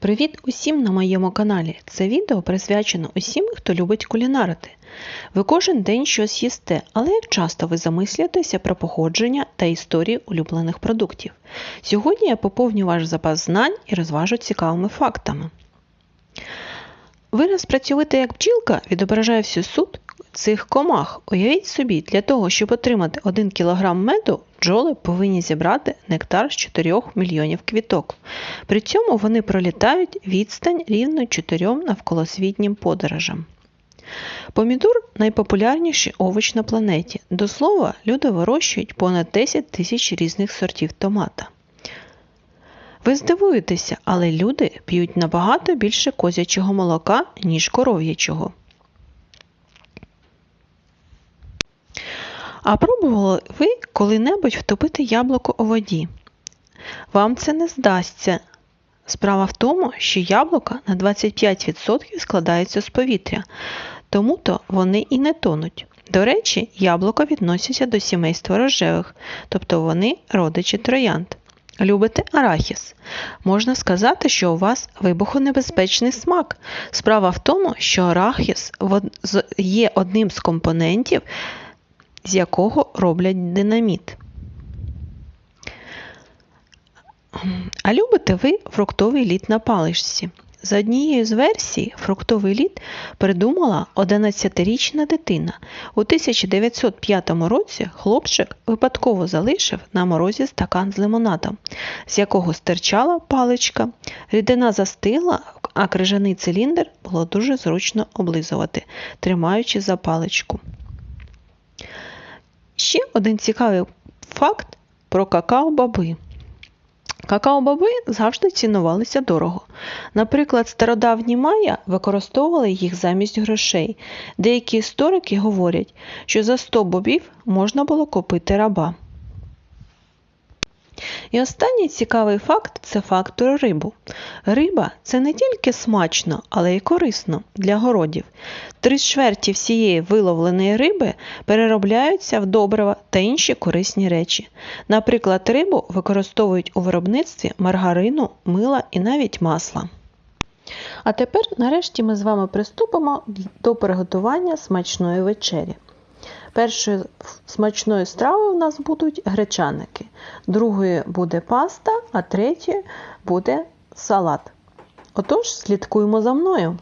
Привіт усім на моєму каналі. Це відео присвячено усім, хто любить кулінарити. Ви кожен день щось їсте, але як часто ви замислюєтеся про походження та історії улюблених продуктів? Сьогодні я поповню ваш запас знань і розважу цікавими фактами. Вираз працювати як бджілка відображає всю суть цих комах. Уявіть собі, для того, щоб отримати 1 кг меду, бджоли повинні зібрати нектар з 4 мільйонів квіток. При цьому вони пролітають відстань рівно 4 навколосвітнім подорожам. Помідор найпопулярніший овоч на планеті. До слова, люди вирощують понад 10 тисяч різних сортів томата. Ви здивуєтеся, але люди п'ють набагато більше козячого молока, ніж коров'ячого. А пробували ви коли-небудь втопити яблуко у воді? Вам це не здасться. Справа в тому, що яблука на 25% складаються з повітря, тому-то вони і не тонуть. До речі, яблука відносяться до сімейства рожевих, тобто вони родичі троянд. Любите арахіс? Можна сказати, що у вас вибухонебезпечний смак. Справа в тому, що арахіс є одним з компонентів, з якого роблять динаміт. А любите ви фруктовий лід на паличці? За однією з версій, фруктовий лід придумала 11-річна дитина. У 1905 році хлопчик випадково залишив на морозі стакан з лимонадом, з якого стирчала паличка. Рідина застигла, а крижаний циліндр було дуже зручно облизувати, тримаючи за паличку. Ще один цікавий факт про какао-баби. Какао-баби завжди цінувалися дорого. Наприклад, стародавні майя використовували їх замість грошей. Деякі історики говорять, що за 100 бобів можна було купити раба. І останній цікавий факт це факт про рибу. Риба це не тільки смачно, але й корисно для городів. Три чверті всієї виловленої риби переробляються в добрива та інші корисні речі. Наприклад, рибу використовують у виробництві маргарину, мила і навіть масла. А тепер, нарешті, ми з вами приступимо до приготування смачної вечері. Першою смачною стравою у нас будуть гречаники, другою буде паста, а третьою буде салат. Отож, слідкуємо за мною.